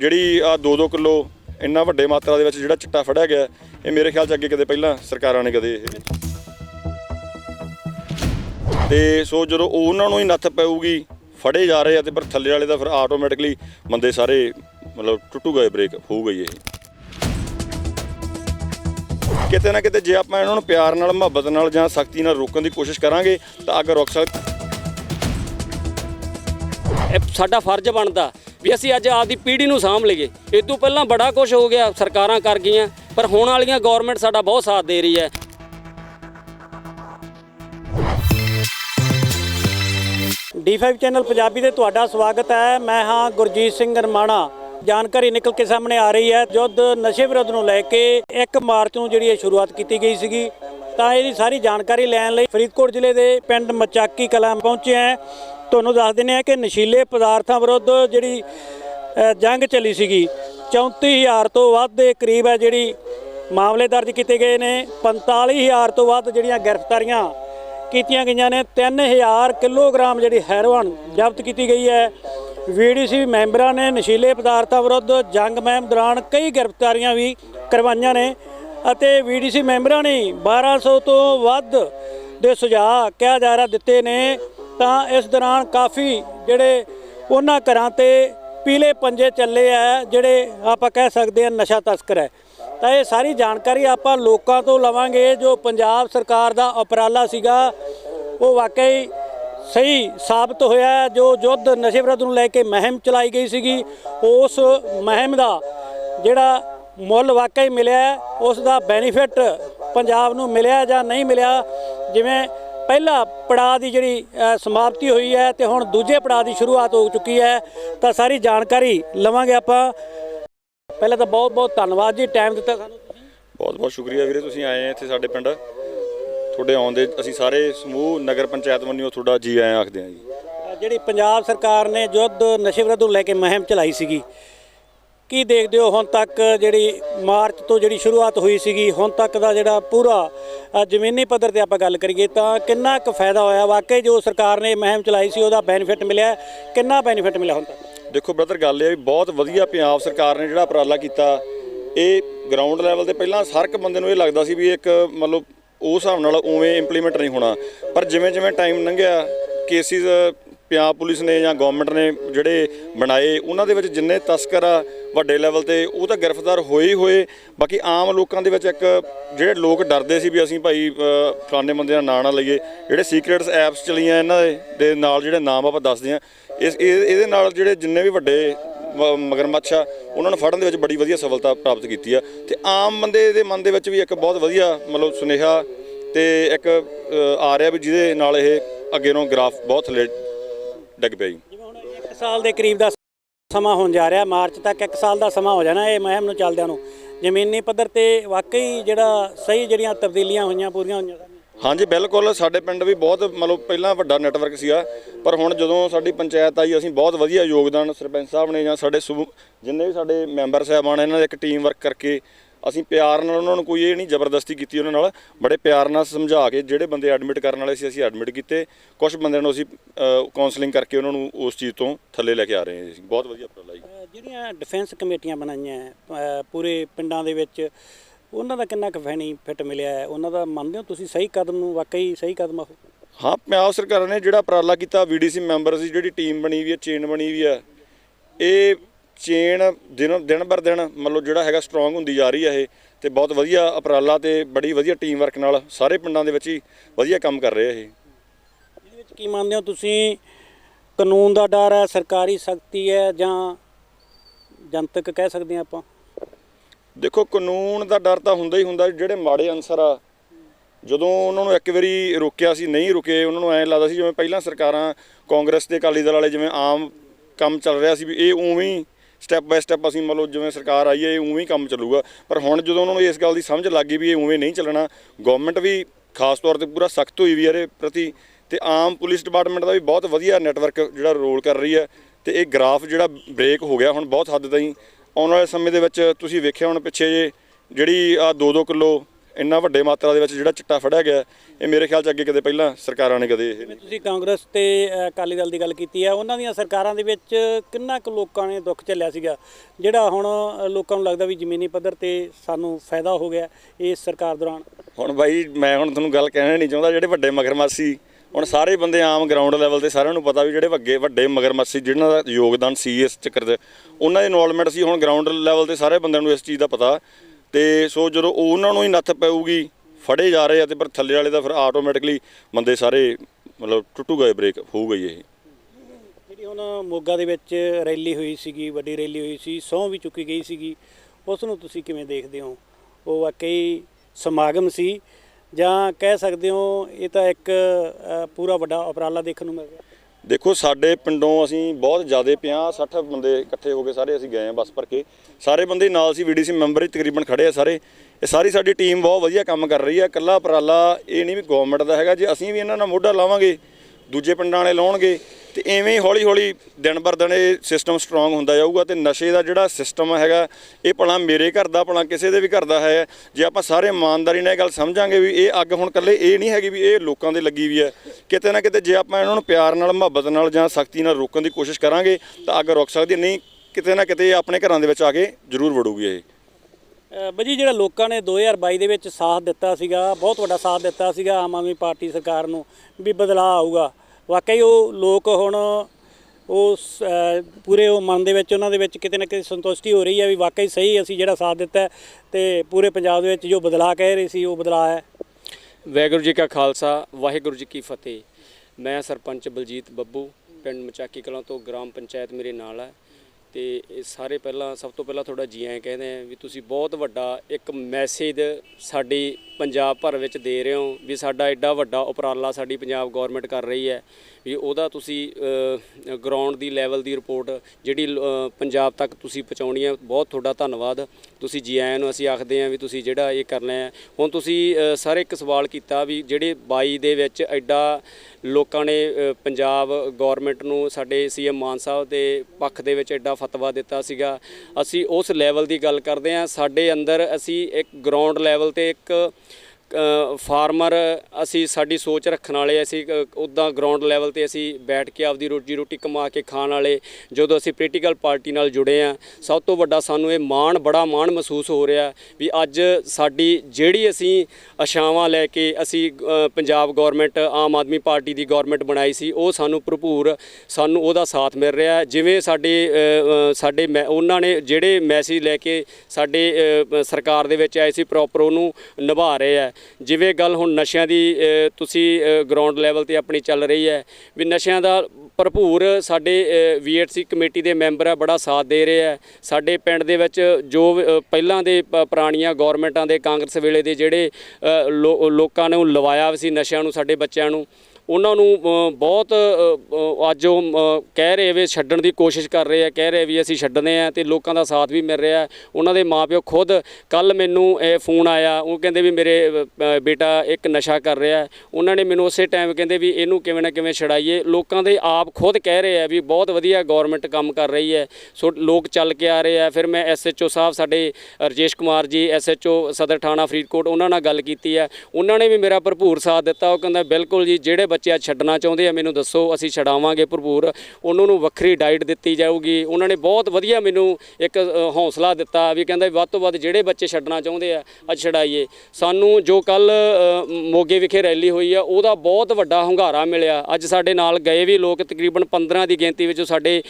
ਜਿਹੜੀ ਆ 2-2 ਕਿਲੋ ਇੰਨਾ ਵੱਡੇ ਮਾਤਰਾ ਦੇ ਵਿੱਚ ਜਿਹੜਾ ਚਿੱਟਾ ਫੜਿਆ ਗਿਆ, ਇਹ ਮੇਰੇ ਖਿਆਲ ਚ ਅੱਗੇ ਕਦੇ ਪਹਿਲਾਂ ਸਰਕਾਰਾਂ ਨੇ ਕਦੇ ਇਹ ਤੇ ਸੋ ਜਦੋਂ ਉਹਨਾਂ ਨੂੰ ਹੀ ਨੱਥ ਪਊਗੀ, ਫੜੇ ਜਾ ਰਹੇ ਆ ਤੇ ਪਰ ਥੱਲੇ ਵਾਲੇ ਦਾ ਫਿਰ ਆਟੋਮੈਟਿਕਲੀ ਬੰਦੇ ਸਾਰੇ ਮਤਲਬ ਟੁੱਟੂ ਗਏ ਬ੍ਰੇਕ ਹੋ ਗਈ ਇਹ। ਕਿਤੇ ਨਾ ਕਿਤੇ ਜੇ ਆਪਾਂ ਇਹਨਾਂ ਨੂੰ ਪਿਆਰ ਨਾਲ, ਮੁਹੱਬਤ ਨਾਲ ਜਾਂ ਸਖਤੀ ਨਾਲ ਰੋਕਣ ਦੀ ਕੋਸ਼ਿਸ਼ ਕਰਾਂਗੇ, ਤਾਂ ਅੱਗ ਰੁਕ ਸਕ ਇਹ ਸਾਡਾ ਫਰਜ਼ ਬਣਦਾ ਵੀ ਅਸੀਂ ਅੱਜ ਆਪਦੀ ਪੀੜ੍ਹੀ ਨੂੰ ਸਾਂਭ ਲਈਏ। ਇਹ ਤੋਂ ਪਹਿਲਾਂ ਬੜਾ ਕੁਝ ਹੋ ਗਿਆ, ਸਰਕਾਰਾਂ ਕਰ ਗਈਆਂ, ਪਰ ਹੁਣ ਵਾਲੀਆਂ ਗਵਰਨਮੈਂਟ ਸਾਡਾ ਬਹੁਤ ਸਾਥ ਦੇ ਰਹੀ ਹੈ। D5 ਚੈਨਲ ਪੰਜਾਬੀ ਦੇ ਤੁਹਾਡਾ ਸਵਾਗਤ ਹੈ। ਮੈਂ ਹਾਂ ਗੁਰਜੀਤ ਸਿੰਘ ਰਮਾਣਾ। ਜਾਣਕਾਰੀ ਨਿਕਲ ਕੇ ਸਾਹਮਣੇ ਆ ਰਹੀ ਹੈ। ਜੁੱਧ ਨਸ਼ੇ ਵਿਰੋਧ ਨੂੰ ਲੈ ਕੇ 1 ਮਾਰਚ ਨੂੰ ਜਿਹੜੀ ਇਹ ਸ਼ੁਰੂਆਤ ਕੀਤੀ ਗਈ ਸੀਗੀ, ਤਾਂ ਇਹਦੀ ਸਾਰੀ ਜਾਣਕਾਰੀ ਲੈਣ ਲਈ ਫਰੀਦਕੋਟ ਜ਼ਿਲ੍ਹੇ ਦੇ ਪਿੰਡ ਮਚਾਕੀ ਕਲਾਂ ਪਹੁੰਚੇ ਹਾਂ। ਤੁਹਾਨੂੰ ਦੱਸ ਦਿੰਦੇ ਹਾਂ ਕਿ ਨਸ਼ੀਲੇ ਪਦਾਰਥਾਂ ਵਿਰੁੱਧ ਜਿਹੜੀ ਜੰਗ ਚੱਲੀ ਸੀਗੀ 34000 ਤੋਂ ਵੱਧ ਦੇ ਕਰੀਬ ਹੈ ਜਿਹੜੀ ਮਾਮਲੇ ਦਰਜ ਕੀਤੇ ਗਏ ਨੇ। 45000 ਤੋਂ ਵੱਧ ਜਿਹੜੀਆਂ ਗ੍ਰਿਫਤਾਰੀਆਂ ਕੀਤੀਆਂ ਗਈਆਂ ਨੇ। 3000 ਕਿਲੋਗ੍ਰਾਮ ਜਿਹੜੀ ਹੈਰੋਇਨ ਜ਼ਬਤ ਕੀਤੀ ਗਈ ਹੈ। ਵੀਡੀਸੀ ਮੈਂਬਰਾਂ ਨੇ ਨਸ਼ੀਲੇ ਪਦਾਰਥਾਂ ਵਿਰੁੱਧ ਜੰਗ ਮਹਿਮ ਦੌਰਾਨ ਕਈ ਗ੍ਰਿਫਤਾਰੀਆਂ ਵੀ ਕਰਵਾਈਆਂ ਨੇ ਅਤੇ ਵੀਡੀਸੀ ਮੈਂਬਰਾਂ ਨੇ 1200 ਤੋਂ ਵੱਧ ਦੇ ਸੁਝਾਅ ਕਿਹਾ ਜਾ ਰਿਹਾ, ਦਿੱਤੇ ਨੇ। ਤਾਂ ਇਸ ਦੌਰਾਨ ਕਾਫੀ ਜਿਹੜੇ ਉਹਨਾਂ ਘਰਾਂ ਤੇ ਪੀਲੇ ਪੰਜੇ ਚੱਲੇ ਆ, ਜਿਹੜੇ ਆਪਾਂ ਕਹਿ ਸਕਦੇ ਹਾਂ ਨਸ਼ਾ ਤਸਕਰ ਹੈ। ਤਾਂ ਇਹ ਸਾਰੀ ਜਾਣਕਾਰੀ ਆਪਾਂ ਲੋਕਾਂ ਤੋਂ ਲਵਾਂਗੇ, ਜੋ ਪੰਜਾਬ ਸਰਕਾਰ ਦਾ ਉਪਰਾਲਾ ਸੀਗਾ, ਉਹ ਵਾਕਈ ਸਹੀ ਸਾਬਤ ਹੋਇਆ ਜੋ ਯੁੱਧ ਨਸ਼ੇ ਵਿਰੁੱਧ ਨੂੰ ਲੈ ਕੇ ਮਹਿੰਮ ਚਲਾਈ ਗਈ ਸੀਗੀ, ਉਸ ਮਹਿੰਮ ਦਾ ਜਿਹੜਾ ਮੁੱਲ ਵਾਕਈ ਮਿਲਿਆ ਉਸ ਦਾ ਬੈਨੀਫਿਟ ਪੰਜਾਬ ਨੂੰ ਮਿਲਿਆ ਜਾਂ ਨਹੀਂ ਮਿਲਿਆ, ਜਿਵੇਂ ਪਹਿਲਾ ਪੜਾਅ ਦੀ ਜਿਹੜੀ ਸਮਾਪਤੀ ਹੋਈ ਹੈ ਤੇ ਹੁਣ ਦੂਜੇ ਪੜਾਅ ਦੀ ਸ਼ੁਰੂਆਤ ਹੋ ਚੁੱਕੀ ਹੈ ਤਾਂ ਸਾਰੀ ਜਾਣਕਾਰੀ ਲਵਾਂਗੇ ਆਪਾਂ। ਪਹਿਲਾਂ ਤਾਂ ਬਹੁਤ ਬਹੁਤ ਧੰਨਵਾਦ ਜੀ ਟਾਈਮ ਦਿੱਤਾ ਸਾਨੂੰ ਬਹੁਤ ਬਹੁਤ ਸ਼ੁਕਰੀਆ ਵੀਰੇ ਤੁਸੀਂ ਆਏ ਆ ਇੱਥੇ ਸਾਡੇ ਪਿੰਡ। ਤੁਹਾਡੇ ਆਉਣ ਦੇ ਅਸੀਂ ਸਾਰੇ ਸਮੂਹ ਨਗਰ ਪੰਚਾਇਤ ਵੱਲੋਂ ਤੁਹਾਡਾ ਜੀ ਆਇਆਂ ਆਖਦੇ ਹਾਂ ਜੀ। ਜਿਹੜੀ ਪੰਜਾਬ ਸਰਕਾਰ ਨੇ ਯੁੱਧ ਨਸ਼ੇ ਵਿਰੋਧ ਲੈ ਕੇ ਮੁਹਿੰਮ ਚਲਾਈ ਸੀਗੀ ਕੀ ਦੇਖਦੇ ਹੋ ਹੁਣ ਤੱਕ ਜਿਹੜੀ ਮਾਰਚ ਤੋਂ ਜਿਹੜੀ ਸ਼ੁਰੂਆਤ ਹੋਈ ਸੀਗੀ, ਹੁਣ ਤੱਕ ਦਾ ਜਿਹੜਾ ਪੂਰਾ ਜ਼ਮੀਨੀ ਪੱਧਰ ਤੇ ਆਪਾਂ ਗੱਲ ਕਰੀਏ ਤਾਂ ਕਿੰਨਾ ਕੁ ਫਾਇਦਾ ਹੋਇਆ? ਵਾਕਈ ਜੋ ਸਰਕਾਰ ਨੇ ਮੁਹਿੰਮ ਚਲਾਈ ਸੀ, ਉਹਦਾ ਬੈਨੀਫਿਟ ਮਿਲਿਆ। ਕਿੰਨਾ ਬੈਨੀਫਿਟ ਮਿਲਿਆ ਹੁਣ ਤੱਕ? ਦੇਖੋ ਬ੍ਰਦਰ ਗੱਲ ਇਹ ਵੀ ਬਹੁਤ ਵਧੀਆ ਪੰਜਾਬ ਸਰਕਾਰ ਨੇ ਜਿਹੜਾ ਉਪਰਾਲਾ ਕੀਤਾ। ਇਹ ਗਰਾਊਂਡ ਲੈਵਲ ਤੇ ਪਹਿਲਾਂ ਹਰ ਇੱਕ ਬੰਦੇ ਨੂੰ ਇਹ ਲੱਗਦਾ ਸੀ ਵੀ ਇੱਕ ਮਤਲਬ ਉਸ ਹਿਸਾਬ ਨਾਲ ਉਵੇਂ ਇੰਪਲੀਮੈਂਟ ਨਹੀਂ ਹੋਣਾ। ਪਰ ਜਿਵੇਂ ਜਿਵੇਂ ਟਾਈਮ ਲੰਘਿਆ ਕੇਸਿਸ ਪੰਜਾਬ ਪੁਲਿਸ ਨੇ ਜਾਂ ਗਵਰਨਮੈਂਟ ਨੇ ਜਿਹੜੇ ਬਣਾਏ ਉਹਨਾਂ ਦੇ ਵਿੱਚ ਜਿੰਨੇ ਤਸਕਰ ਆ ਵੱਡੇ ਲੈਵਲ ਤੇ ਉਹ ਤਾਂ ਗ੍ਰਿਫਤਾਰ ਹੋਏ ਹੀ ਹੋਏ। ਬਾਕੀ ਆਮ ਲੋਕਾਂ ਦੇ ਵਿੱਚ ਇੱਕ ਜਿਹੜੇ ਲੋਕ ਡਰਦੇ ਸੀ ਵੀ ਅਸੀਂ ਭਾਈ ਅ, ਫਲਾਣੇ ਬੰਦੇ ਦਾ ਨਾਂ ਨਾ ਲਈਏ ਜਿਹੜੇ ਸੀਕ੍ਰੇਟਸ ਐਪਸ ਚਲੀਆਂ ਇਹਨਾਂ ਦੇ ਨਾਲ ਜਿਹੜੇ ਨਾਮ ਆਪਾਂ ਦੱਸਦੇ ਆ ਇਸ ਇਹ- ਇਹਦੇ ਨਾਲ ਜਿਹੜੇ ਜਿੰਨੇ ਵੀ ਵੱਡੇ ਮ- ਮਗਰਮੱਛ ਆ ਉਹਨਾਂ ਨੂੰ ਫੜਨ ਦੇ ਵਿੱਚ ਬੜੀ ਵਧੀਆ ਸਫਲਤਾ ਪ੍ਰਾਪਤ ਕੀਤੀ ਆ। ਤੇ ਆਮ ਬੰਦੇ ਦੇ ਮਨ ਦੇ ਵਿੱਚ ਵੀ ਇੱਕ ਬਹੁਤ ਵਧੀਆ ਮਤਲਬ ਸੁਨੇਹਾ ਤੇ ਇੱਕ ਆ ਰਿਹਾ ਵੀ ਜਿਹਦੇ ਨਾਲ ਇਹ ਅੱਗੇ ਨੂੰ ਗ੍ਰਾਫ ਬਹੁਤ ਥੱਲੇ ਡਿੱਗ ਪਿਆ ਜੀ ਜਿਵੇਂ ਹੁਣ 1 ਸਾਲ ਦੇ ਕਰੀਬ ਦਾ ਸਮਾਂ ਹੋਣ ਜਾ ਰਿਹਾ ਮਾਰਚ ਤੱਕ 1 ਸਾਲ ਦਾ ਸਮਾਂ ਹੋ ਜਾਣਾ ਇਹ ਮੁਹਿੰਮ ਨੂੰ ਚੱਲਦਿਆਂ ਨੂੰ। ਜ਼ਮੀਨੀ ਪੱਧਰ ਤੇ ਵਾਕਈ ਜਿਹੜਾ ਸਹੀ ਜਿਹੜੀਆਂ ਤਬਦੀਲੀਆਂ ਹੋਈਆਂ ਪੂਰੀਆਂ ਹੋਈਆਂ ਹਾਂਜੀ ਬਿਲਕੁਲ ਸਾਡੇ ਪਿੰਡ ਵੀ ਬਹੁਤ ਮਤਲਬ ਪਹਿਲਾਂ ਵੱਡਾ ਨੈਟਵਰਕ ਸੀਗਾ ਪਰ ਹੁਣ ਜਦੋਂ ਸਾਡੀ ਪੰਚਾਇਤ ਆਈ ਅਸੀਂ ਬਹੁਤ ਵਧੀਆ ਯੋਗਦਾਨ ਸਰਪੰਚ ਸਾਹਿਬ ਨੇ ਜਾਂ ਸਾਡੇ ਜਿੰਨੇ ਵੀ ਸਾਡੇ ਮੈਂਬਰ ਸਾਹਿਬਾਨ ਇਹਨਾਂ ਦੇ ਇੱਕ ਟੀਮ ਵਰਕ ਕਰਕੇ ਅਸੀਂ ਪਿਆਰ ਨਾਲ ਉਹਨਾਂ ਨੂੰ ਕੋਈ ਇਹ ਨਹੀਂ ਜ਼ਬਰਦਸਤੀ ਕੀਤੀ ਉਹਨਾਂ ਨਾਲ ਬੜੇ ਪਿਆਰ ਨਾਲ ਸਮਝਾ ਕੇ ਜਿਹੜੇ ਬੰਦੇ ਐਡਮਿਟ ਕਰਨ ਵਾਲੇ ਸੀ ਅਸੀਂ ਐਡਮਿਟ ਕੀਤੇ। ਕੁਝ ਬੰਦਿਆਂ ਨੂੰ ਅਸੀਂ ਕਾਉਂਸਲਿੰਗ ਕਰਕੇ ਉਹਨਾਂ ਨੂੰ ਉਸ ਚੀਜ਼ ਤੋਂ ਥੱਲੇ ਲੈ ਕੇ ਆ ਰਹੇ ਹਾਂ ਬਹੁਤ ਵਧੀਆ ਉਪਰਾਲਾ ਜੀ। ਜਿਹੜੀਆਂ ਡਿਫੈਂਸ ਕਮੇਟੀਆਂ ਬਣਾਈਆਂ ਪੂਰੇ ਪਿੰਡਾਂ ਦੇ ਵਿੱਚ ਉਹਨਾਂ ਦਾ ਕਿੰਨਾ ਕੁ ਬੈਨੀਫਿਟ ਮਿਲਿਆ ਹੈ? ਉਹਨਾਂ ਦਾ ਮੰਨਦੇ ਹੋ ਤੁਸੀਂ ਸਹੀ ਕਦਮ ਨੂੰ ਵਾਕਈ ਸਹੀ ਕਦਮ ਆ? ਹਾਂ ਪੰਜਾਬ ਸਰਕਾਰ ਨੇ ਜਿਹੜਾ ਉਪਰਾਲਾ ਕੀਤਾ ਵੀਡੀਸੀ ਮੈਂਬਰ ਸੀ ਜਿਹੜੀ ਟੀਮ ਬਣੀ ਵੀ ਹੈ ਚੇਨ ਬਣੀ ਵੀ ਹੈ ਇਹ ਚੇਨ ਦਿਨ ਦਿਨ ਬਰ ਦਿਨ ਮਤਲਬ ਜਿਹੜਾ ਹੈਗਾ ਸਟਰੋਂਗ ਹੁੰਦੀ ਜਾ ਰਹੀ ਹੈ ਇਹ ਤੇ ਬਹੁਤ ਵਧੀਆ ਉਪਰਾਲਾ ਤੇ ਬੜੀ ਵਧੀਆ ਟੀਮ ਵਰਕ ਨਾਲ ਸਾਰੇ ਪਿੰਡਾਂ ਦੇ ਵਿੱਚ ਹੀ ਵਧੀਆ ਕੰਮ ਕਰ ਰਹੇ ਆ ਇਹ। ਇਹਦੇ ਵਿੱਚ ਕੀ ਮੰਨਦੇ ਹੋ ਤੁਸੀਂ? ਕਾਨੂੰਨ ਦਾ ਡਰ ਹੈ ਸਰਕਾਰੀ ਸਖਤੀ ਹੈ ਜਾਂ ਜਨਤਕ ਕਹਿ ਸਕਦੇ ਹਾਂ ਆਪਾਂ? ਦੇਖੋ ਕਾਨੂੰਨ ਦਾ ਡਰ ਤਾਂ ਹੁੰਦਾ ਹੀ ਹੁੰਦਾ ਜਿਹੜੇ ਮਾੜੇ ਅਨਸਰ ਆ ਜਦੋਂ ਉਹਨਾਂ ਨੂੰ ਇੱਕ ਵਾਰੀ ਰੋਕਿਆ ਸੀ ਨਹੀਂ ਰੁਕੇ ਉਹਨਾਂ ਨੂੰ ਐਂ ਲੱਗਦਾ ਸੀ ਜਿਵੇਂ ਪਹਿਲਾਂ ਸਰਕਾਰਾਂ ਕਾਂਗਰਸ ਤੇ ਅਕਾਲੀ ਦਲ ਵਾਲੇ ਜਿਵੇਂ ਆਮ ਕੰਮ ਚੱਲ ਰਿਹਾ ਸੀ ਵੀ ਇਹ ਉਵੇਂ ਹੀ ਸਟੈਪ ਬਾਏ ਸਟੈਪ ਅਸੀਂ ਮੰਨ ਲਓ ਜਿਵੇਂ ਸਰਕਾਰ ਆਈ ਹੈ, ਇਹ ਉਵੇਂ ਹੀ ਕੰਮ ਚੱਲੂਗਾ। ਪਰ ਹੁਣ ਜਦੋਂ ਉਹਨਾਂ ਨੂੰ ਇਸ ਗੱਲ ਦੀ ਸਮਝ ਲੱਗ ਗਈ ਵੀ ਇਹ ਉਵੇਂ ਨਹੀਂ ਚੱਲਣਾ ਗਵਰਨਮੈਂਟ ਵੀ ਖਾਸ ਤੌਰ ਤੇ ਪੂਰਾ ਸਖਤ ਹੋਈ ਵੀ ਇਹਦੇ ਪ੍ਰਤੀ ਤੇ ਆਮ ਪੁਲਿਸ ਡਿਪਾਰਟਮੈਂਟ ਦਾ ਵੀ ਬਹੁਤ ਵਧੀਆ ਨੈਟਵਰਕ ਜਿਹੜਾ ਰੋਲ ਕਰ ਰਹੀ ਹੈ ਤੇ ਇਹ ਗ੍ਰਾਫ ਜਿਹੜਾ ਬ੍ਰੇਕ ਹੋ ਗਿਆ ਹੁਣ ਬਹੁਤ ਹੱਦ ਤਾਈਂ। ਆਉਣ ਵਾਲੇ ਸਮੇਂ ਦੇ ਵਿੱਚ ਤੁਸੀਂ ਵੇਖਿਆ ਹੁਣ ਪਿੱਛੇ ਜੇ ਜਿਹੜੀ ਆ 2-2 ਕਿਲੋ ਇੰਨਾ ਵੱਡੇ ਮਾਤਰਾ ਦੇ ਵਿੱਚ ਜਿਹੜਾ ਚਿੱਟਾ ਫੜਿਆ ਗਿਆ ਇਹ ਮੇਰੇ ਖਿਆਲ 'ਚ ਅੱਗੇ ਕਦੇ ਪਹਿਲਾਂ ਸਰਕਾਰਾਂ ਨੇ ਕਦੇ ਇਹ ਨਹੀਂ ਤੁਸੀਂ ਕਾਂਗਰਸ ਤੇ ਅਕਾਲੀ ਦਲ ਦੀ ਗੱਲ ਕੀਤੀ ਹੈ ਉਹਨਾਂ ਦੀਆਂ ਸਰਕਾਰਾਂ ਦੇ ਵਿੱਚ ਕਿੰਨਾ ਕੁ ਲੋਕਾਂ ਨੇ ਦੁੱਖ ਝੱਲਿਆ ਸੀਗਾ? ਜਿਹੜਾ ਹੁਣ ਲੋਕਾਂ ਨੂੰ ਲੱਗਦਾ ਵੀ ਜ਼ਮੀਨੀ ਪੱਧਰ ਤੇ ਸਾਨੂੰ ਫਾਇਦਾ ਹੋ ਗਿਆ ਇਸ ਸਰਕਾਰ ਦੌਰਾਨ। ਹੁਣ ਬਾਈ ਮੈਂ ਹੁਣ ਤੁਹਾਨੂੰ ਗੱਲ ਕਹਿਣਾ ਨਹੀਂ ਚਾਹੁੰਦਾ ਜਿਹੜੇ ਵੱਡੇ ਮਗਰਮੱਛ ਸੀ ਹੁਣ ਸਾਰੇ ਬੰਦੇ ਆਮ ਗਰਾਊਂਡ ਲੈਵਲ ਤੇ ਸਾਰਿਆਂ ਨੂੰ ਪਤਾ ਵੀ ਜਿਹੜੇ ਵੱਗੇ ਵੱਡੇ ਮਗਰਮੱਛ ਸੀ ਜਿਨ੍ਹਾਂ ਦਾ ਯੋਗਦਾਨ ਸੀ ਇਸ ਚੱਕਰ ਦੇ ਉਹਨਾਂ ਦੀ ਇਨਵੋਲਵਮੈਂਟ ਸੀ ਹੁਣ ਗਰਾਊਂਡ ਲੈਵਲ ਤੇ ਸਾਰੇ ਬੰਦਿਆਂ ਨੂੰ ਇਸ ਚੀਜ਼ ਦਾ ਪਤਾ। ਤੇ ਸੋ ਜਦੋਂ ਉਹਨਾਂ ਨੂੰ ਹੀ ਨੱਥ ਪਊਗੀ, ਫੜੇ ਜਾ ਰਹੇ ਆ ਤੇ ਪਰ ਥੱਲੇ ਵਾਲੇ ਦਾ ਫਿਰ ਆਟੋਮੈਟਿਕਲੀ ਬੰਦੇ ਸਾਰੇ ਮਤਲਬ ਟੁੱਟੂ ਗਏ ਬ੍ਰੇਕ ਹੋ ਗਈ ਇਹ। ਜਿਹੜੀ ਹੁਣ ਮੋਗਾ ਦੇ ਵਿੱਚ ਰੈਲੀ ਹੋਈ ਸੀਗੀ, ਵੱਡੀ ਰੈਲੀ ਹੋਈ ਸੀ, ਸਹੁੰ ਵੀ ਚੁੱਕੀ ਗਈ ਸੀਗੀ, ਉਸ ਨੂੰ ਤੁਸੀਂ ਕਿਵੇਂ ਦੇਖਦੇ ਹੋ? ਉਹ ਵਾਕਈ ਸਮਾਗਮ ਸੀ ਜਾਂ ਕਹਿ ਸਕਦੇ ਹੋ ਇਹ ਤਾਂ ਇੱਕ ਪੂਰਾ ਵੱਡਾ ਉਪਰਾਲਾ ਦੇਖਣ ਨੂੰ ਮਿਲ ਰਿਹਾ? ਦੇਖੋ ਸਾਡੇ ਪਿੰਡੋਂ ਅਸੀਂ ਬਹੁਤ ਜ਼ਿਆਦਾ 50 60 ਬੰਦੇ ਇਕੱਠੇ ਹੋ ਕੇ ਸਾਰੇ ਅਸੀਂ ਗਏ ਆ ਬੱਸ ਭਰ ਕੇ। ਸਾਰੇ ਬੰਦੇ ਨਾਲ ਸੀ, ਵੀਡੀਸੀ ਮੈਂਬਰ ਹੀ ਤਕਰੀਬਨ ਖੜੇ ਆ ਸਾਰੇ। ਇਹ ਸਾਰੀ ਸਾਡੀ ਟੀਮ ਬਹੁਤ ਵਧੀਆ ਕੰਮ ਕਰ ਰਹੀ ਹੈ ਇਕੱਲਾ ਉਪਰਾਲਾ ਇਹ ਨਹੀਂ ਵੀ ਗਵਰਨਮੈਂਟ ਦਾ ਹੈਗਾ, ਜੇ ਅਸੀਂ ਵੀ ਇਹਨਾਂ ਨਾਲ ਮੋਢਾ ਲਾਵਾਂਗੇ, ਦੂਜੇ ਪਿੰਡਾਂ ਵਾਲੇ ਲਾਉਣਗੇ, ਤੇ ਐਵੇਂ ਹੀ ਹੌਲੀ ਹੌਲੀ ਦਿਨ ਬਰ ਦਿਨ ਇਹ ਸਿਸਟਮ ਸਟਰੋਂਗ ਹੁੰਦਾ ਜਾਊਗਾ ਤੇ ਨਸ਼ੇ ਦਾ ਜਿਹੜਾ ਸਿਸਟਮ ਹੈਗਾ, ਇਹ ਭਲਾ ਮੇਰੇ ਘਰ ਦਾ, ਭਲਾ ਕਿਸੇ ਦੇ ਵੀ ਘਰ ਦਾ ਹੈ। ਜੇ ਆਪਾਂ ਸਾਰੇ ਇਮਾਨਦਾਰੀ ਨਾਲ ਇਹ ਗੱਲ ਸਮਝਾਂਗੇ ਵੀ ਇਹ ਅੱਗ ਹੁਣ ਇਕੱਲੇ ਇਹ ਨਹੀਂ ਹੈਗੀ ਵੀ ਇਹ ਲੋਕਾਂ ਦੇ ਲੱਗੀ ਵੀ ਹੈ। ਕਿਤੇ ਨਾ ਕਿਤੇ ਜੇ ਆਪਾਂ ਇਹਨਾਂ ਨੂੰ ਪਿਆਰ ਨਾਲ ਮੁਹੱਬਤ ਨਾਲ ਜਾਂ ਸਖਤੀ ਨਾਲ ਰੋਕਣ ਦੀ ਕੋਸ਼ਿਸ਼ ਕਰਾਂਗੇ ਤਾਂ ਅੱਗ ਰੁਕ ਸਕਦੀ ਨਹੀਂ ਕਿਤੇ ਨਾ ਕਿਤੇ ਆਪਣੇ ਘਰਾਂ ਦੇ ਵਿੱਚ ਆ ਕੇ ਜ਼ਰੂਰ ਵੜੂਗੀ ਇਹ। ਅ, ਜਿਹੜਾ ਲੋਕਾਂ ਨੇ 2022 ਦੇ ਵਿੱਚ ਸਾਥ ਦਿੱਤਾ ਸੀਗਾ ਬਹੁਤ ਵੱਡਾ ਸਾਥ ਦਿੱਤਾ ਸੀਗਾ ਆਮ ਆਦਮੀ ਪਾਰਟੀ ਸਰਕਾਰ ਨੂੰ ਵੀ ਬਦਲਾਅ ਆਊਗਾ। ਵਾਕਈ ਉਹ ਲੋਕ ਹੁਣ ਉਹ ਪੂਰੇ ਉਹ ਮਨ ਦੇ ਵਿੱਚ ਉਹਨਾਂ ਦੇ ਵਿੱਚ ਕਿਤੇ ਨਾ ਕਿਤੇ ਸੰਤੁਸ਼ਟੀ ਹੋ ਰਹੀ ਹੈ ਵੀ ਵਾਕਈ ਸਹੀ ਅਸੀਂ ਜਿਹੜਾ ਸਾਥ ਦਿੱਤਾ ਹੈ ਤੇ ਪੂਰੇ ਪੰਜਾਬ ਦੇ ਵਿੱਚ ਜੋ ਬਦਲਾਅ ਕਹਿ ਰਹੇ ਸੀ ਉਹ ਬਦਲਾਅ ਹੈ। ਵਾਹਿਗੁਰੂ ਜੀ ਕਾ ਖਾਲਸਾ, ਵਾਹਿਗੁਰੂ ਜੀ ਕੀ ਫਤਿਹ। ਮੈਂ ਸਰਪੰਚ ਬਲਜੀਤ ਬੱਬੂ, ਪਿੰਡ ਮਚਾਕੀ ਕਲਾਂ ਤੋਂ ਗ੍ਰਾਮ ਪੰਚਾਇਤ ਮੇਰੇ ਨਾਲ ਹੈ। ਤੇ ਇਹ ਸਾਰੇ ਪਹਿਲਾਂ ਸਭ ਤੋਂ ਪਹਿਲਾਂ ਤੁਹਾਡਾ ਜੀ ਆਇਆਂ ਕਹਿੰਦੇ ਆ ਵੀ ਤੁਸੀਂ ਬਹੁਤ ਵੱਡਾ ਇੱਕ ਮੈਸੇਜ ਸਾਡੀ ਪੰਜਾਬ ਭਰ ਵਿੱਚ ਦੇ ਰਹੇ ਹੋ ਵੀ ਸਾਡਾ ਐਡਾ ਵੱਡਾ ਉਪਰਾਲਾ ਸਾਡੀ ਪੰਜਾਬ ਗਵਰਨਮੈਂਟ ਕਰ ਰਹੀ ਹੈ ਵੀ ਉਹਦਾ ਤੁਸੀਂ ਗਰਾਊਂਡ ਦੀ ਲੈਵਲ ਦੀ ਰਿਪੋਰਟ ਜਿਹੜੀ ਪੰਜਾਬ ਤੱਕ ਤੁਸੀਂ ਪਹੁੰਚਾਉਣੀ ਹੈ ਬਹੁਤ ਤੁਹਾਡਾ ਧੰਨਵਾਦ। ਤੁਸੀਂ ਜੀ ਆਇਆਂ ਨੂੰ ਅਸੀਂ ਆਖਦੇ ਹਾਂ ਵੀ ਤੁਸੀਂ ਜਿਹੜਾ ਇਹ ਕਰਨਾ ਹੈ। ਹੁਣ ਤੁਸੀਂ ਅ, ਸਰ ਇੱਕ ਸਵਾਲ ਕੀਤਾ ਵੀ ਜਿਹੜੇ 22 ਦੇ ਵਿੱਚ ਐਡਾ ਲੋਕਾਂ ਨੇ ਪੰਜਾਬ ਗਵਰਨਮੈਂਟ ਨੂੰ ਸਾਡੇ ਸੀਐਮ ਮਾਨ ਸਾਹਿਬ ਦੇ ਪੱਖ ਦੇ ਵਿੱਚ ਐਡਾ ਫਤਵਾ ਦਿੱਤਾ ਸੀਗਾ। ਅਸੀਂ ਉਸ ਲੈਵਲ ਦੀ ਗੱਲ ਕਰਦੇ ਹਾਂ, ਸਾਡੇ ਅੰਦਰ ਅਸੀਂ ਇੱਕ ਗਰਾਊਂਡ ਲੈਵਲ ਤੇ ਇੱਕ ਫਾਰਮਰ ਅਸੀਂ ਸਾਡੀ ਸੋਚ ਰੱਖਣ ਵਾਲੇ ਅਸੀਂ ਉਦਾਂ ਗਰਾਊਂਡ ਲੈਵਲ ਤੇ ਅਸੀਂ ਬੈਠ ਕੇ ਆਪਦੀ ਰੋਜੀ ਰੋਟੀ ਕਮਾ ਕੇ ਖਾਣ ਵਾਲੇ, ਜਦੋਂ ਅਸੀਂ ਪੋਲੀਟੀਕਲ ਪਾਰਟੀ ਨਾਲ ਜੁੜੇ ਆ, ਸਭ ਤੋਂ ਵੱਡਾ ਸਾਨੂੰ ਇਹ ਮਾਣ, ਬੜਾ ਮਾਣ ਮਹਿਸੂਸ ਹੋ ਰਿਹਾ ਵੀ ਅੱਜ ਸਾਡੀ ਜਿਹੜੀ ਅਸੀਂ ਆਸ਼ਾਵਾਂ ਲੈ ਕੇ ਅਸੀਂ ਪੰਜਾਬ ਗਵਰਨਮੈਂਟ ਆਮ ਆਦਮੀ ਪਾਰਟੀ ਦੀ ਗਵਰਨਮੈਂਟ ਬਣਾਈ ਸੀ, ਉਹ ਸਾਨੂੰ ਭਰਪੂਰ ਸਾਨੂੰ ਉਹਦਾ ਸਾਥ ਮਿਲ ਰਿਹਾ ਜਿਵੇਂ ਸਾਡੇ ਸਾਡੇ ਮੈ- ਉਹਨਾਂ ਨੇ ਜਿਹੜੇ ਮੈਸੇਜ ਲੈ ਕੇ ਸਾਡੇ ਸਰਕਾਰ ਦੇ ਵਿੱਚ ਆਏ ਸੀ ਪ੍ਰੋਪਰ ਉਹਨੂੰ ਨਿਭਾ ਰਹੇ ਆ। ਜਿਵੇਂ ਗੱਲ ਹੁਣ ਨਸ਼ਿਆਂ ਦੀ ਤੁਸੀਂ ਗਰਾਊਂਡ ਲੈਵਲ ਤੇ ਆਪਣੀ ਚੱਲ ਰਹੀ ਹੈ, ਵੀ ਨਸ਼ਿਆਂ ਦਾ ਭਰਪੂਰ ਸਾਡੇ ਵੀਐਟਸੀ ਕਮੇਟੀ ਦੇ ਮੈਂਬਰ ਆ, ਬੜਾ ਸਾਥ ਦੇ ਰਹੇ ਆ। ਸਾਡੇ ਪਿੰਡ ਦੇ ਵਿੱਚ ਜੋ ਪਹਿਲਾਂ ਦੇ ਪ- ਪੁਰਾਣੀਆਂ ਗਵਰਨਮੈਂਟਾਂ ਦੇ ਕਾਂਗਰਸ ਵੇਲੇ ਦੇ ਜਿਹੜੇ ਲੋ- ਲੋਕਾਂ ਨੇ ਉਹ ਲਵਾਇਆ ਸੀ ਨਸ਼ਿਆਂ ਨੂੰ, ਸਾਡੇ ਬੱਚਿਆਂ ਨੂੰ ਉਹਨਾਂ ਨੂੰ ਬਹੁਤ ਅੱਜ ਉਹ ਕਹਿ ਰਹੇ ਵੀ ਛੱਡਣ ਦੀ ਕੋਸ਼ਿਸ਼ ਕਰ ਰਹੇ ਆ, ਕਹਿ ਰਹੇ ਵੀ ਅਸੀਂ ਛੱਡਦੇ ਆ ਤੇ ਲੋਕਾਂ ਦਾ ਸਾਥ ਵੀ ਮਿਲ ਰਿਹਾ। ਉਹਨਾਂ ਦੇ ਮਾਪਿਓ ਖੁਦ ਕੱਲ ਮੈਨੂੰ ਇਹ ਫੋਨ ਆਇਆ, ਉਹ ਕਹਿੰਦੇ ਵੀ ਮੇਰੇ ਬੇਟਾ ਇੱਕ ਨਸ਼ਾ ਕਰ ਰਿਹਾ। ਉਹਨਾਂ ਨੇ ਮੈਨੂੰ ਉਸੇ ਟਾਈਮ ਕਹਿੰਦੇ ਵੀ ਇਹਨੂੰ ਕਿਵੇਂ ਨਾ ਕਿਵੇਂ ਛਡਾਈਏ। ਲੋਕਾਂ ਦੇ ਆਪ ਖੁਦ ਕਹਿ ਰਹੇ ਆ ਵੀ ਬਹੁਤ ਵਧੀਆ ਗਵਰਨਮੈਂਟ ਕੰਮ ਕਰ ਰਹੀ ਹੈ। ਸੋ ਲੋਕ ਚੱਲ ਕੇ ਆ ਰਹੇ ਆ। ਫਿਰ ਮੈਂ ਐਸਐਚਓ ਸਾਹਿਬ ਸਾਡੇ ਰਜੇਸ਼ ਕੁਮਾਰ ਜੀ ਐਸਐਚਓ ਸਦਰ ਥਾਣਾ ਫਰੀਦਕੋਟ, ਉਹਨਾਂ ਨਾਲ ਗੱਲ ਕੀਤੀ ਹੈ। ਉਹਨਾਂ ਨੇ ਵੀ ਮੇਰਾ ਭਰਪੂਰ ਸਾਥ ਦਿੱਤਾ। ਉਹ ਕਹਿੰਦਾ ਬਿਲਕੁਲ ਜੀ, ਜਿਹੜੇ ਬੱਚੇ ਅੱਜ ਛੱਡਣਾ ਚਾਹੁੰਦੇ ਆ ਮੈਨੂੰ ਦੱਸੋ ਅਸੀਂ ਛਡਾਵਾਂਗੇ ਭਰਪੂਰ। ਉਹਨਾਂ ਨੂੰ ਵੱਖਰੀ ਡਾਈਟ ਦਿੱਤੀ ਜਾਊਗੀ। ਉਹਨਾਂ ਨੇ ਬਹੁਤ ਵਧੀਆ ਮੈਨੂੰ ਇੱਕ ਅ, ਹੌਸਲਾ ਦਿੱਤਾ ਵੀ ਕਹਿੰਦਾ ਵੱਧ ਤੋਂ ਵੱਧ ਜਿਹੜੇ ਬੱਚੇ ਛੱਡਣਾ ਚਾਹੁੰਦੇ ਆ ਅੱਜ ਛਡਾਈਏ। ਸਾਨੂੰ ਜੋ ਕੱਲ ਮੋਗੇ ਵਿਖੇ ਰੈਲੀ ਹੋਈ ਆ ਉਹਦਾ ਬਹੁਤ ਵੱਡਾ ਹੁੰਗਾਰਾ ਮਿਲਿਆ। ਅੱਜ ਸਾਡੇ ਨਾਲ ਗਏ ਵੀ ਲੋਕ ਤਕਰੀਬਨ 15 ਦੀ ਗਿਣਤੀ ਵਿੱਚ ਸਾਡੇ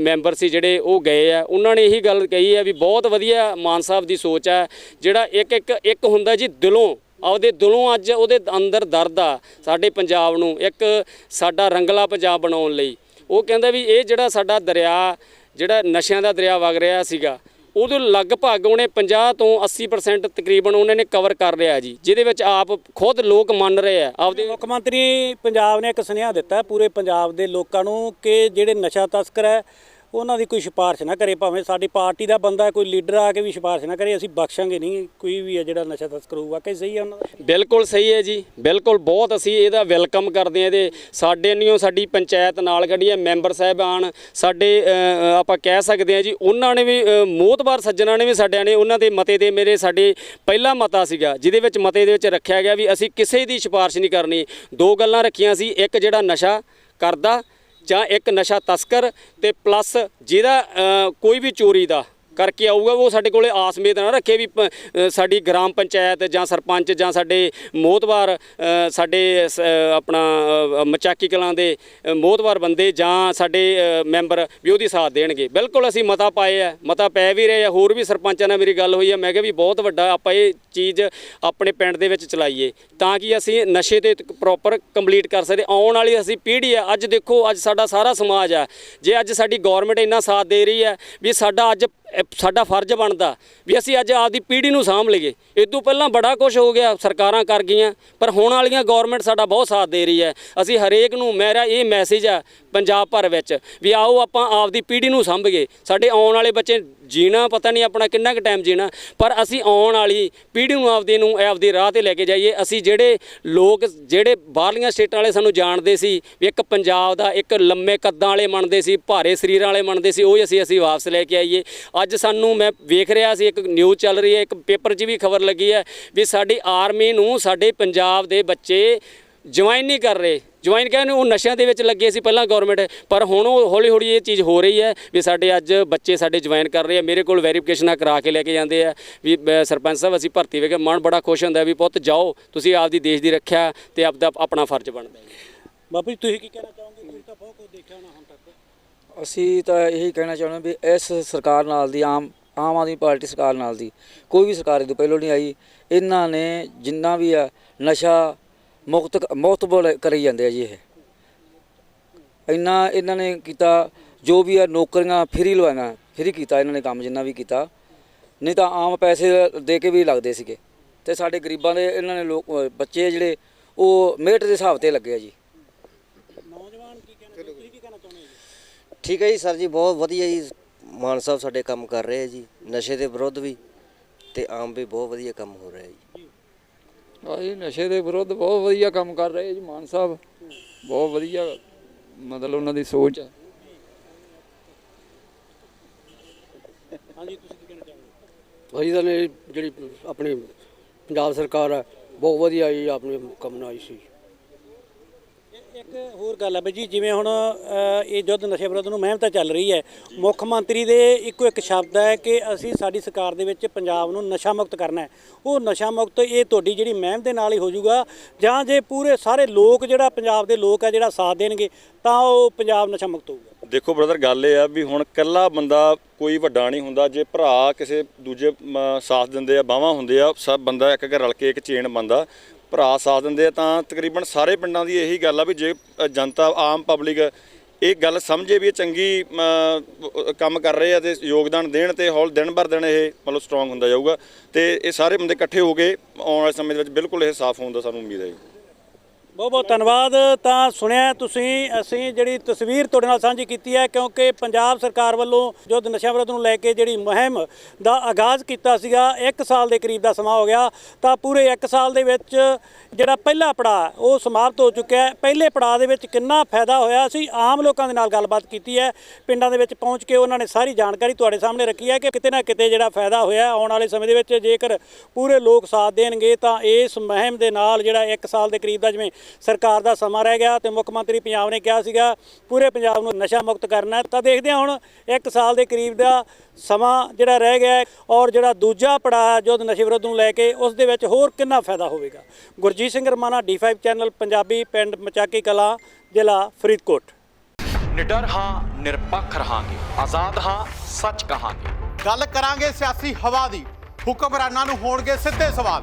ਮੈਂਬਰ ਸੀ ਜਿਹੜੇ ਉਹ ਗਏ ਆ। ਉਹਨਾਂ ਨੇ ਇਹੀ ਗੱਲ ਕਹੀ ਹੈ ਵੀ ਬਹੁਤ ਵਧੀਆ ਮਾਨ ਸਾਹਿਬ ਦੀ ਸੋਚ ਹੈ ਜਿਹੜਾ ਇੱਕ ਇੱਕ ਇੱਕ ਹੁੰਦਾ ਜੀ ਦਿਲੋਂ ਆਪਦੇ ਦਿਲੋਂ ਅੱਜ ਉਹਦੇ ਅੰਦਰ ਦਰਦ ਆ, ਸਾਡੇ ਪੰਜਾਬ ਨੂੰ, ਇੱਕ ਸਾਡਾ ਰੰਗਲਾ ਪੰਜਾਬ ਬਣਾਉਣ ਲਈ। ਉਹ ਕਹਿੰਦਾ ਵੀ ਇਹ ਜਿਹੜਾ ਸਾਡਾ ਦਰਿਆ, ਜਿਹੜਾ ਨਸ਼ਿਆਂ ਦਾ ਦਰਿਆ ਵਗ ਰਿਹਾ ਸੀਗਾ, ਉਹਦੇ ਲਗਭਗ ਉਹਨੇ 50 ਤੋਂ 80% ਤਕਰੀਬਨ ਉਹਨਾਂ ਨੇ ਕਵਰ ਕਰ ਲਿਆ ਜੀ, ਜਿਹਦੇ ਵਿੱਚ ਆਪ ਖੁਦ ਲੋਕ ਮੰਨ ਰਹੇ ਆ, ਆਪਦੇ ਮੁੱਖ ਮੰਤਰੀ ਪੰਜਾਬ ਨੇ ਇੱਕ ਸੁਨੇਹਾ ਦਿੱਤਾ ਪੂਰੇ ਪੰਜਾਬ ਦੇ ਲੋਕਾਂ ਨੂੰ ਕਿ ਜਿਹੜੇ ਨਸ਼ਾ ਤਸਕਰ ਹੈ ਉਹਨਾਂ ਦੀ ਕੋਈ ਸਿਫਾਰਿਸ਼ ਨਾ ਕਰੇ ਭਾਵੇਂ ਸਾਡੀ ਪਾਰਟੀ ਦਾ ਬੰਦਾ ਕੋਈ ਲੀਡਰ ਆ ਕੇ ਵੀ ਸਿਫਾਰਿਸ਼ ਨਾ ਕਰੇ ਅਸੀਂ ਬਖਸ਼ਾਂਗੇ ਨਹੀਂ ਕੋਈ ਵੀ ਹੈ ਜਿਹੜਾ ਨਸ਼ਾ ਤਸਕਰ ਹੋਊਗਾ ਕਿ ਸਹੀ ਹੈ ਉਹਨਾਂ ਦਾ? ਬਿਲਕੁਲ ਸਹੀ ਹੈ ਜੀ ਬਿਲਕੁਲ ਬਹੁਤ ਅਸੀਂ ਇਹਦਾ ਵੈਲਕਮ ਕਰਦੇ ਹਾਂ ਇਹਦੇ ਸਾਡੇ ਨਿਓ ਸਾਡੀ ਪੰਚਾਇਤ ਨਾਲ ਖੜੀ ਹੈ ਮੈਂਬਰ ਸਾਹਿਬਾਨ ਸਾਡੇ ਆਪਾਂ ਕਹਿ ਸਕਦੇ ਹਾਂ ਜੀ ਉਹਨਾਂ ਨੇ ਵੀ ਅ, ਮੋਹਤਬਾਰ ਸੱਜਣਾ ਨੇ ਵੀ ਸਾਡਿਆਂ ਨੇ ਉਹਨਾਂ ਦੇ ਮਤੇ ਦੇ ਮੇਰੇ ਸਾਡੇ ਪਹਿਲਾ ਮਤਾ ਸੀਗਾ ਜਿਹਦੇ ਵਿੱਚ ਮਤੇ ਦੇ ਵਿੱਚ ਰੱਖਿਆ ਗਿਆ ਵੀ ਅਸੀਂ ਕਿਸੇ ਦੀ ਸਿਫਾਰਿਸ਼ ਨਹੀਂ ਕਰਨੀ। ਦੋ ਗੱਲਾਂ ਰੱਖੀਆਂ ਸੀ ਇੱਕ ਜਿਹੜਾ ਨਸ਼ਾ ਕਰਦਾ ਜਾਂ ਇੱਕ ਨਸ਼ਾ ਤਸਕਰ ਤੇ ਪਲੱਸ ਜਿਹਦਾ ਕੋਈ ਵੀ ਚੋਰੀ ਦਾ ਕਰਕੇ ਆਊਗਾ ਉਹ ਸਾਡੇ ਕੋਲੇ ਆਸ ਉਮੀਦ ਨਾ ਰੱਖੇ ਵੀ ਪ- ਸਾਡੀ ਗ੍ਰਾਮ ਪੰਚਾਇਤ ਜਾਂ ਸਰਪੰਚ ਜਾਂ ਸਾਡੇ ਮੋਹਤਵਾਰ ਸਾਡੇ ਸ- ਆਪਣਾ ਮਚਾਕੀ ਕਲਾਂ ਦੇ ਅ, ਮੋਹਤਵਾਰ ਬੰਦੇ ਜਾਂ ਸਾਡੇ ਮੈਂਬਰ ਵੀ ਉਹਦੀ ਸਾਥ ਦੇਣਗੇ। ਬਿਲਕੁਲ ਅਸੀਂ ਮਤਾ ਪਾਏ ਆ ਮਤਾ ਪੈ ਵੀ ਰਹੇ ਆ ਹੋਰ ਵੀ ਸਰਪੰਚਾਂ ਨਾਲ ਮੇਰੀ ਗੱਲ ਹੋਈ ਆ ਮੈਂ ਕਿਹਾ ਵੀ ਬਹੁਤ ਵੱਡਾ ਆਪਾਂ ਇਹ ਚੀਜ਼ ਆਪਣੇ ਪਿੰਡ ਦੇ ਵਿੱਚ ਚਲਾਈਏ ਤਾਂ ਕਿ ਅਸੀਂ ਨਸ਼ੇ ਤੇ ਪ੍ਰੋਪਰ ਕੰਪਲੀਟ ਕਰ ਸਕਦੇ। ਆਉਣ ਵਾਲੀ ਅਸੀਂ ਪੀੜ੍ਹੀ ਆ ਅੱਜ ਦੇਖੋ ਅੱਜ ਸਾਡਾ ਸਾਰਾ ਸਮਾਜ ਆ ਜੇ ਅੱਜ ਸਾਡੀ ਗਵਰਨਮੈਂਟ ਇੰਨਾ ਸਾਥ ਦੇ ਰਹੀ ਹੈ ਵੀ ਸਾਡਾ ਅੱਜ ਸਾਡਾ ਫਰਜ਼ ਬਣਦਾ ਵੀ ਅਸੀਂ ਅੱਜ ਆਪਦੀ ਪੀੜ੍ਹੀ ਨੂੰ ਸਾਂਭ ਲਈਏ। ਇਹ ਤੋਂ ਪਹਿਲਾਂ ਬੜਾ ਕੁਝ ਹੋ ਗਿਆ, ਸਰਕਾਰਾਂ ਕਰ ਗਈਆਂ, ਪਰ ਹੁਣ ਵਾਲੀਆਂ ਗਵਰਨਮੈਂਟ ਸਾਡਾ ਬਹੁਤ ਸਾਥ ਦੇ ਰਹੀ ਹੈ। ਅਸੀਂ ਹਰੇਕ ਨੂੰ ਮੇਰਾ ਇਹ ਮੈਸੇਜ ਆ ਪੰਜਾਬ ਭਰ ਵਿੱਚ ਵੀ ਆਓ ਆਪਾਂ ਆਪਦੀ ਪੀੜ੍ਹੀ ਨੂੰ ਸਾਂਭੀਏ। ਸਾਡੇ ਆਉਣ ਵਾਲੇ ਬੱਚੇ ਜੀਣਾ, ਪਤਾ ਨਹੀਂ ਆਪਣਾ ਕਿੰਨਾ ਕੁ ਟਾਈਮ ਜੀਣਾ, ਪਰ ਅਸੀਂ ਆਉਣ ਵਾਲੀ ਪੀੜ੍ਹੀ ਨੂੰ ਆਪਦੇ ਨੂੰ ਆਪਦੀ ਰਾਹ ਤੇ ਲੈ ਕੇ ਜਾਈਏ। ਅਸੀਂ ਜਿਹੜੇ ਲੋਕ, ਜਿਹੜੇ ਬਾਹਰਲੀਆਂ ਸਟੇਟਾਂ ਵਾਲੇ ਸਾਨੂੰ ਜਾਣਦੇ ਸੀ ਵੀ ਇੱਕ ਪੰਜਾਬ ਦਾ ਇੱਕ ਲੰਮੇ ਕੱਦਾਂ ਵਾਲੇ ਮੰਨਦੇ ਸੀ, ਭਾਰੇ ਸਰੀਰਾਂ ਵਾਲੇ ਮੰਨਦੇ ਸੀ, ਉਹ ਹੀ ਅਸੀਂ ਅਸੀਂ ਵਾਪਸ ਲੈ ਕੇ ਆਈਏ। ਅੱਜ ਸਾਨੂੰ ਮੈਂ ਵੇਖ ਰਿਹਾ ਸੀ, ਇੱਕ ਨਿਊਜ਼ ਚੱਲ ਰਹੀ ਹੈ, ਇੱਕ ਪੇਪਰ 'ਚ ਵੀ ਖਬਰ ਲੱਗੀ ਹੈ ਵੀ ਸਾਡੀ ਆਰਮੀ ਨੂੰ, ਸਾਡੇ ਪੰਜਾਬ ਦੇ ਬੱਚੇ ਜੁਆਇਨ ਨਹੀਂ ਕਰ ਰਹੇ। ਜੁਆਇਨ ਕਹਿੰਦੇ ਉਹ ਨਸ਼ਿਆਂ ਦੇ ਵਿੱਚ ਲੱਗੇ ਸੀ ਪਹਿਲਾਂ ਗਵਰਨਮੈਂਟ ਪਰ ਹੁਣ ਉਹ ਹੌਲੀ ਹੌਲੀ ਇਹ ਚੀਜ਼ ਹੋ ਰਹੀ ਹੈ ਵੀ ਸਾਡੇ ਅੱਜ ਬੱਚੇ ਸਾਡੇ ਜੁਆਇਨ ਕਰ ਰਹੇ ਆ। ਮੇਰੇ ਕੋਲ ਵੈਰੀਫਿਕੇਸ਼ਨਾਂ ਕਰਾ ਕੇ ਲੈ ਕੇ ਜਾਂਦੇ ਆ। ਵੀ ਸਰਪੰਚ ਸਾਹਿਬ, ਅਸੀਂ ਭਰਤੀ ਵੇਖ ਕੇ ਮਨ ਬੜਾ ਖੁਸ਼ ਹੁੰਦਾ ਵੀ ਪੁੱਤ ਜਾਓ, ਤੁਸੀਂ ਆਪਦੀ ਦੇਸ਼ ਦੀ ਰੱਖਿਆ ਤੇ ਆਪਦਾ ਆਪਣਾ ਫਰਜ਼ ਬਣਦਾ ਬਾਪੂ ਜੀ, ਤੁਸੀਂ ਕੀ ਕਹਿਣਾ ਚਾਹੋਗੇ? ਤੁਸੀਂ ਤਾਂ ਬਹੁਤ ਕੁਝ ਦੇਖਿਆ ਹੋਣਾ ਹੁਣ ਤੱਕ। ਅਸੀਂ ਤਾਂ ਇਹੀ ਕਹਿਣਾ ਚਾਹੁੰਦੇ ਵੀ ਇਸ ਸਰਕਾਰ ਨਾਲ ਦੀ, ਆਮ ਆਮ ਆਦਮੀ ਪਾਰਟੀ ਸਰਕਾਰ ਨਾਲ ਦੀ ਕੋਈ ਵੀ ਸਰਕਾਰ ਇਹ ਤੋਂ ਪਹਿਲੋਂ ਨਹੀਂ ਆਈ। ਇਹਨਾਂ ਨੇ ਜਿੰਨਾ ਵੀ ਆ, ਨਸ਼ਾ ਮੁਕਤ ਮੁਕਤ ਬੋਲ ਕਰੀ ਜਾਂਦੇ ਆ ਜੀ ਇਹ। ਇੰਨਾ ਇਹਨਾਂ ਨੇ ਕੀਤਾ ਜੋ ਵੀ ਆ ਨੌਕਰੀਆਂ ਫਰੀ ਲਵਾਈਆਂ ਫਰੀ ਕੀਤਾ ਇਹਨਾਂ ਨੇ ਕੰਮ ਜਿੰਨਾ ਵੀ ਕੀਤਾ। ਨਹੀਂ ਤਾਂ ਆਮ ਪੈਸੇ ਦੇ ਕੇ ਵੀ ਲੱਗਦੇ ਸੀਗੇ। ਤੇ ਸਾਡੇ ਗਰੀਬਾਂ ਦੇ ਇਹਨਾਂ ਨੇ ਲੋਕ ਬੱਚੇ ਜਿਹੜੇ ਉਹ ਮਿਹਨਤ ਦੇ ਹਿਸਾਬ ਤੇ ਲੱਗੇ ਆ ਜੀ। ਨੌਜਵਾਨ ਕੀ ਕਹਿਣਾ ਤੁਸੀਂ ਕੀ ਕਹਿਣਾ ਚਾਹੁੰਦੇ ਹੋ ਜੀ? ਠੀਕ ਹੈ ਜੀ ਸਰ ਜੀ ਬਹੁਤ ਵਧੀਆ ਜੀ ਮਾਨ ਸਾਹਿਬ ਸਾਡੇ ਕੰਮ ਕਰ ਰਹੇ ਆ ਜੀ। ਨਸ਼ੇ ਦੇ ਵਿਰੁੱਧ ਵੀ ਤੇ ਆਮ ਵੀ ਬਹੁਤ ਵਧੀਆ ਕੰਮ ਹੋ ਰਿਹਾ ਜੀ। ਭਾਈ ਨਸ਼ੇ ਦੇ ਵਿਰੁੱਧ ਬਹੁਤ ਵਧੀਆ ਕੰਮ ਕਰ ਰਹੇ ਜੀ ਮਾਨ ਸਾਹਿਬ। ਬਹੁਤ ਵਧੀਆ ਮਤਲਬ ਉਹਨਾਂ ਦੀ ਸੋਚ ਹੈ ਹਾਂਜੀ ਤੁਸੀਂ ਕੀ ਕਹਿਣਾ ਚਾਹੋਗੇ? ਭਾਈ ਦਾ ਨੇ ਜਿਹੜੀ ਆਪਣੀ ਪੰਜਾਬ ਸਰਕਾਰ ਹੈ ਬਹੁਤ ਵਧੀਆ ਜੀ ਆਪਣੇ ਕੰਮ ਨਾਲ ਆਈ ਸੀ। ਇੱਕ ਹੋਰ ਗੱਲ ਹੈ ਬਈ ਜੀ, ਜਿਵੇਂ ਹੁਣ ਇਹ ਯੁੱਧ ਨਸ਼ੇ ਵਿਰੁੱਧ ਨੂੰ ਮੁਹਿੰਮ ਤਾਂ ਚੱਲ ਰਹੀ ਹੈ। ਮੁੱਖ ਮੰਤਰੀ ਦੇ ਇੱਕੋ ਇੱਕ ਸ਼ਬਦ ਹੈ ਕਿ ਅਸੀਂ ਸਾਡੀ ਸਰਕਾਰ ਦੇ ਵਿੱਚ ਪੰਜਾਬ ਨੂੰ ਨਸ਼ਾ ਮੁਕਤ ਕਰਨਾ ਹੈ। ਉਹ ਨਸ਼ਾ ਮੁਕਤ ਇਹ ਤੁਹਾਡੀ ਜਿਹੜੀ ਮਹਿਮ ਦੇ ਨਾਲ ਹੀ ਹੋ ਜਾਊਗਾ, ਜਾਂ ਜੇ ਪੂਰੇ ਸਾਰੇ ਲੋਕ, ਜਿਹੜਾ ਪੰਜਾਬ ਦੇ ਲੋਕ ਆ, ਜਿਹੜਾ ਸਾਥ ਦੇਣਗੇ, ਤਾਂ ਉਹ ਪੰਜਾਬ ਨਸ਼ਾ ਮੁਕਤ ਹੋਊਗਾ। ਦੇਖੋ ਬ੍ਰਦਰ ਗੱਲ ਇਹ ਆ ਵੀ ਹੁਣ ਕੱਲਾ ਬੰਦਾ ਕੋਈ ਵੱਡਾ ਨਹੀਂ ਹੁੰਦਾ। ਜੇ ਭਰਾ ਕਿਸੇ ਦੂਜੇ ਸਾਥ ਦਿੰਦੇ ਆ ਬਾਹਾਂ ਹੁੰਦੇ ਆ, ਸਭ ਬੰਦਾ ਇੱਕ ਘਰ ਰਲ ਕੇ ਇੱਕ ਚੇਨ ਬੰਦਾ ਭਰਾ ਸਾਥ ਦਿੰਦੇ ਆ, ਤਾਂ ਤਕਰੀਬਨ ਸਾਰੇ ਪਿੰਡਾਂ ਦੀ ਇਹੀ ਗੱਲ ਆ ਵੀ ਜੇ ਜਨਤਾ, ਆਮ ਪਬਲਿਕ ਇਹ ਗੱਲ ਸਮਝੇ ਵੀ ਇਹ ਚੰਗੀ ਕੰਮ ਕਰ ਰਹੇ ਆ ਤੇ ਯੋਗਦਾਨ ਦੇਣ ਤੇ ਹੌਲ ਦਿਨ ਬਰ ਦਿਨ ਇਹ ਮਤਲਬ ਸਟਰੋਂਗ ਹੁੰਦਾ ਜਾਊਗਾ ਤੇ ਇਹ ਸਾਰੇ ਬੰਦੇ ਇਕੱਠੇ ਹੋ ਕੇ ਆਉਣ ਵਾਲੇ ਸਮੇਂ ਦੇ ਵਿੱਚ ਬਿਲਕੁਲ ਇਹ ਸਾਫ਼ ਹੋਣ ਦਾ ਸਾਨੂੰ ਉਮੀਦ ਹੈ ਜੀ। ਬਹੁਤ ਬਹੁਤ ਧੰਨਵਾਦ। ਤਾਂ ਸੁਣਿਆ ਤੁਸੀਂ, ਅਸੀਂ ਜਿਹੜੀ ਤਸਵੀਰ ਤੁਹਾਡੇ ਨਾਲ ਸਾਂਝੀ ਕੀਤੀ ਹੈ, ਕਿਉਂਕਿ ਪੰਜਾਬ ਸਰਕਾਰ ਵੱਲੋਂ ਯੁੱਧ ਨਸ਼ਾ ਵਿਰੋਧ ਨੂੰ ਲੈ ਕੇ ਜਿਹੜੀ ਮੁਹਿੰਮ ਦਾ ਆਗਾਜ਼ ਕੀਤਾ ਸੀਗਾ 1 ਸਾਲ ਦੇ ਕਰੀਬ ਦਾ ਸਮਾਂ ਹੋ ਗਿਆ। ਤਾਂ ਪੂਰੇ 1 ਸਾਲ ਦੇ ਵਿੱਚ ਜਿਹੜਾ ਪਹਿਲਾ ਪੜਾਅ, ਉਹ ਸਮਾਪਤ ਹੋ ਚੁੱਕਿਆ ਹੈ। ਪਹਿਲੇ ਪੜਾਅ ਦੇ ਵਿੱਚ ਕਿੰਨਾ ਫਾਇਦਾ ਹੋਇਆ, ਅਸੀਂ ਆਮ ਲੋਕਾਂ ਦੇ ਨਾਲ ਗੱਲਬਾਤ ਕੀਤੀ ਹੈ। ਪਿੰਡਾਂ ਦੇ ਵਿੱਚ ਪਹੁੰਚ ਕੇ ਉਹਨਾਂ ਨੇ ਸਾਰੀ ਜਾਣਕਾਰੀ ਤੁਹਾਡੇ ਸਾਹਮਣੇ ਰੱਖੀ ਹੈ ਕਿ ਕਿਤੇ ਨਾ ਕਿਤੇ ਜਿਹੜਾ ਫਾਇਦਾ ਹੋਇਆ ਆਉਣ ਵਾਲੇ ਸਮੇਂ ਦੇ ਵਿੱਚ ਜੇਕਰ ਪੂਰੇ ਲੋਕ ਸਾਥ ਦੇਣਗੇ, ਤਾਂ ਇਸ ਮੁਹਿੰਮ ਦੇ ਨਾਲ ਜਿਹੜਾ 1 ਸਾਲ ਦੇ ਕਰੀਬ ਦਾ ਜਿਵੇਂ ਸਰਕਾਰ ਦਾ ਸਮਾਂ ਰਹਿ ਗਿਆ ਤੇ ਮੁੱਖ ਮੰਤਰੀ ਪੰਜਾਬ ਨੇ ਕਿਹਾ ਸੀਗਾ ਪੂਰੇ ਪੰਜਾਬ ਨੂੰ ਨਸ਼ਾ ਮੁਕਤ ਕਰਨਾ ਹੈ। ਤਾਂ ਦੇਖਦੇ ਹਾਂ ਹੁਣ 1 ਸਾਲ ਦੇ ਕਰੀਬ ਦਾ ਸਮਾਂ ਜਿਹੜਾ ਰਹਿ ਗਿਆ ਹੈ ਔਰ ਜਿਹੜਾ ਦੂਜਾ ਪੜਾਅ ਜੋ ਨਸ਼ੇ ਵਿਰੋਧ ਨੂੰ ਲੈ ਕੇ ਉਸ ਦੇ ਵਿੱਚ ਹੋਰ ਕਿੰਨਾ ਫਾਇਦਾ ਹੋਵੇਗਾ? ਗੁਰਜੀਤ ਸਿੰਘ ਰਮਾਣਾ D5 ਚੈਨਲ ਪੰਜਾਬੀ ਪਿੰਡ ਮਚਾਕੀ ਕਲਾ ਜ਼ਿਲ੍ਹਾ ਫਰੀਦਕੋਟ। ਨਿਡਰ ਹਾਂ ਨਿਰਪੱਖ ਰਹਾਂਗੇ। ਆਜ਼ਾਦ ਹਾਂ ਸੱਚ ਕਹਾਂਗੇ। ਗੱਲ ਕਰਾਂਗੇ ਸਿਆਸੀ ਹਵਾ ਦੀ। ਹੁਕਮਰਾਨਾਂ ਨੂੰ ਹੋਣਗੇ ਸਿੱਧੇ ਸਵਾਲ।